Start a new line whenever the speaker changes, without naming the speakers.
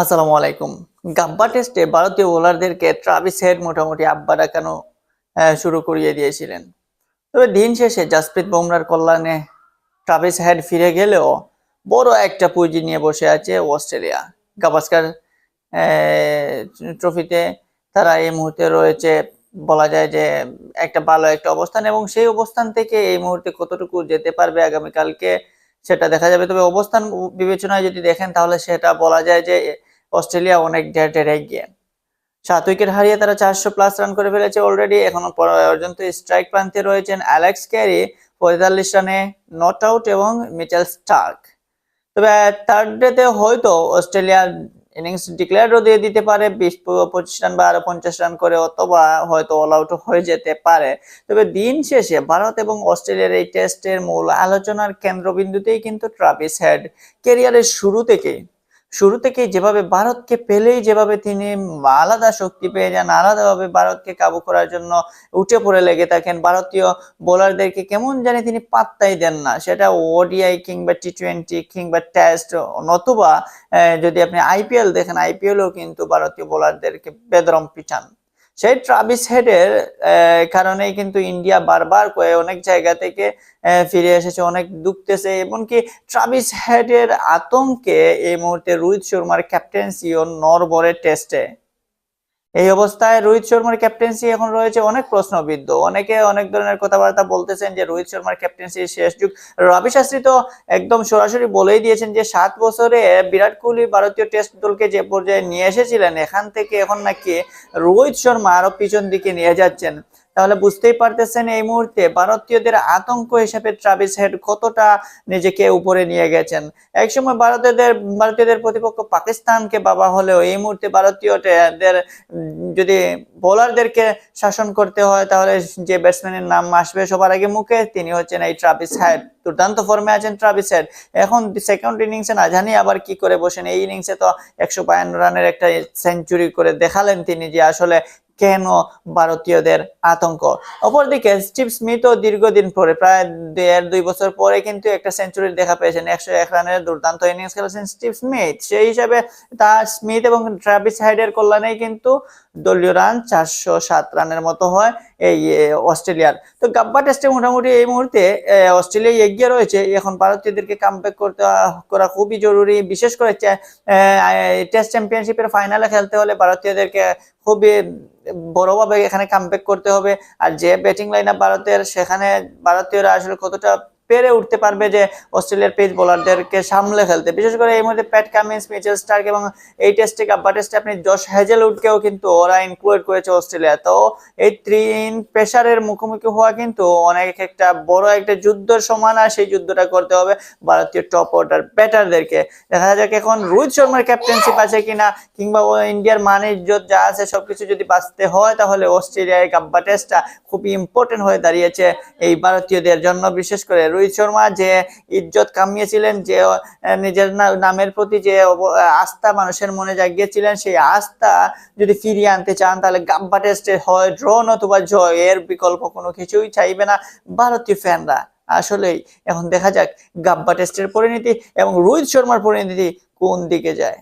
আসসালামু আলাইকুম। গাব্বা টেস্টে ভারতীয় বোলারদেরকে ট্রাভিস হেড মোটামুটি আব্বা ডাকানো শুরু করিয়ে দিয়েছিলেন। তবে দিন শেষে জাসপ্রীত বুমরার কল্যাণে ট্রাভিস হেড ফিরে গেলেও বড় একটা পুঁজি নিয়ে বসে আছে অস্ট্রেলিয়া। গাভাস্কার ট্রফিতে তারা এই মুহূর্তে রয়েছে, বলা যায় যে একটা ভালো একটা অবস্থান এবং সেই অবস্থান থেকে এই মুহূর্তে কতটুকু যেতে পারবে আগামীকালকে সেটা দেখা যাবে। তবে অবস্থান বিবেচনায় যদি দেখেন তাহলে সেটা বলা যায় যে অস্ট্রেলিয়া অনেক ডের এগিয়ে সাত উইকেট হারিয়ে তারা চারশো প্লাস রান করে ফেলেছে অলরেডি এখনও পর্যন্ত স্ট্রাইক প্রান্তে রয়েছেন অ্যালেক্স ক্যারি পঁয়তাল্লিশ রানে নট আউট এবং মিচেল স্টার্ক তবে থার্ড ডেতে হয়তো অস্ট্রেলিয়ার ইনিংস ডিক্লেয়ারও দিয়ে দিতে পারে। বিশ, পঁচিশ রান বা আরও পঞ্চাশ রান করে অথবা হয়তো অল আউট হয়ে যেতে পারে। তবে দিন শেষে ভারত এবং অস্ট্রেলিয়ার এই টেস্টের মূল আলোচনার কেন্দ্রবিন্দুতেই কিন্তু ট্রাভিস হেড ক্যারিয়ারের শুরু থেকেই শুরু থেকে যেভাবে ভারতকে পেলেই যেভাবে তিনি আলাদা শক্তি পেয়ে যান, আলাদাভাবে ভারতকে কাবু করার জন্য উঠে পড়ে লেগে থাকেন। ভারতীয় বোলারদেরকে কেমন জানি তিনি পাত্তাই দেন না। সেটা ওডিআই কিংবা টি টোয়েন্টি কিংবা টেস্ট নতুবা যদি আপনি আইপিএল দেখেন, আইপিএলও কিন্তু ভারতীয় বোলারদেরকে বেদরম পিটান। সেই ট্রাভিস হেডের কারণেই কিন্তু ইন্ডিয়া বারবার করে অনেক জায়গা থেকে ফিরে এসেছে, অনেক দুঃখতেছে। এমনকি ট্রাভিস হেডের আতঙ্কে এই মুহূর্তে রোহিত শর্মার ক্যাপ্টেন্সি ও নরবরের টেস্টে এই অবস্থায় রোহিত শর্মার ক্যাপ্টেন্সি এখন রয়েছে অনেক প্রশ্নবিদ্ধ। অনেকে অনেক ধরনের কথাবার্তা বলতেছেন যে রোহিত শর্মার ক্যাপ্টেন্সি শেষ যুগ। রবি শাস্ত্রী তো একদম সরাসরি বলেই দিয়েছেন যে সাত বছরে বিরাট কোহলি ভারতীয় টেস্ট দলকে যে পর্যায়ে নিয়ে এসেছিলেন, এখান থেকে এখন নাকি রোহিত শর্মা আরও পিছন দিকে নিয়ে যাচ্ছেন। তাহলে বুঝতেই পারতেছেন এই মুহূর্তে ভারতীয়দের আতঙ্ক হিসেবে ট্রাভিস হেড কতটা নিজেকে উপরে নিয়ে গেছেন। একসময় ভারতীয়দের ভারতীয়দের প্রতিপক্ষ পাকিস্তানকে বাবা হলেও এই মুহূর্তে ভারতীয়দের, যদি বোলারদেরকে শাসন করতে হয় তাহলে যে ব্যাটসম্যানের নাম আসবে সবার আগে মুখে, তিনি হচ্ছেন এই ট্রাভিস হেড দুর্দান্ত ফর্মে আছেন ট্রাভিস হেড এখন সেকেন্ড ইনিংসে না জানি আবার কি করে বসেন। এই ইনিংসে তো একশো বায়ান্ন রানের একটা সেঞ্চুরি করে দেখালেন তিনি যে আসলে কেন ভারতীয়দের আতঙ্ক? অপরদিকে স্টিভ স্মিথও দীর্ঘদিন পরে, প্রায় দেড় দুই বছর পরে কিন্তু একটা সেঞ্চুরি দেখা পেয়েছেন। একশো এক রানের দুর্দান্ত ইনিংস খেলেছেন স্টিভ স্মিথ। সেই হিসাবে তার স্মিথ এবং ট্রাভিস হাইডের কল্যাণেই কিন্তু দলীয় রান চারশো সাত রানের মতো হয় এই অস্ট্রেলিয়ার। তো গাব্বা টেস্টে মোটামুটি এই মুহূর্তে অস্ট্রেলিয়া এগিয়ে রয়েছে। এখন ভারতীয়দেরকে কামব্যাক করতে, করা খুবই জরুরি। বিশেষ করে টেস্ট চ্যাম্পিয়নশিপের ফাইনালে খেলতে হলে ভারতীয়দেরকে খুবই বড়ভাবে এখানে কামব্যাক করতে হবে। আর যে ব্যাটিং লাইন আপ ভারতের, সেখানে ভারতীয়রা আসলে কতটা পেরে উঠতে পারবে যে অস্ট্রেলিয়ার পেস বোলারদেরকে সামলে খেলতে বিশেষ করে এই মুহূর্তে প্যাট কামিন্স, মিচেল স্টার্ক এবং এই টেস্টে গাব্বা টেস্টে আপনি জশ হ্যাজেলউডকেও কিন্তু ওরা ইনক্লুড করেছে অস্ট্রেলিয়া। তো এই তিন পেশারের মুখোমুখি হওয়া কিন্তু অনেক একটা বড় একটা যুদ্ধের সমান আর সেই যুদ্ধটা করতে হবে ভারতীয় টপ অর্ডার ব্যাটারদেরকে দেখা যাক এখন রোহিত শর্মার ক্যাপ্টেনশিপ আছে কিনা কিংবা ইন্ডিয়ার মান ইজ্জত যা আছে সবকিছু যদি বাঁচতে হয় তাহলে অস্ট্রেলিয়ার গাব্বা টেস্টটা খুবই ইম্পর্টেন্ট হয়ে দাঁড়িয়েছে এই ভারতীয়দের জন্য। বিশেষ করে রোহিত শর্মা যে ইজ্জত কামিয়েছিলেন, যে নিজের নামের প্রতি যে আস্থা মানুষের মনে জাগিয়েছিলেন, সেই আস্থা যদি ফিরিয়ে আনতে চান, তাহলে গাব্বা টেস্টে হয় ড্র নতুবা জয়, এর বিকল্প কোনো কিছুই চাইবে না ভারতীয় ফ্যানরা আসলেই, এখন দেখা যাক গাব্বা টেস্টের পরিণতি এবং রোহিত শর্মার পরিণতি কোন দিকে যায়।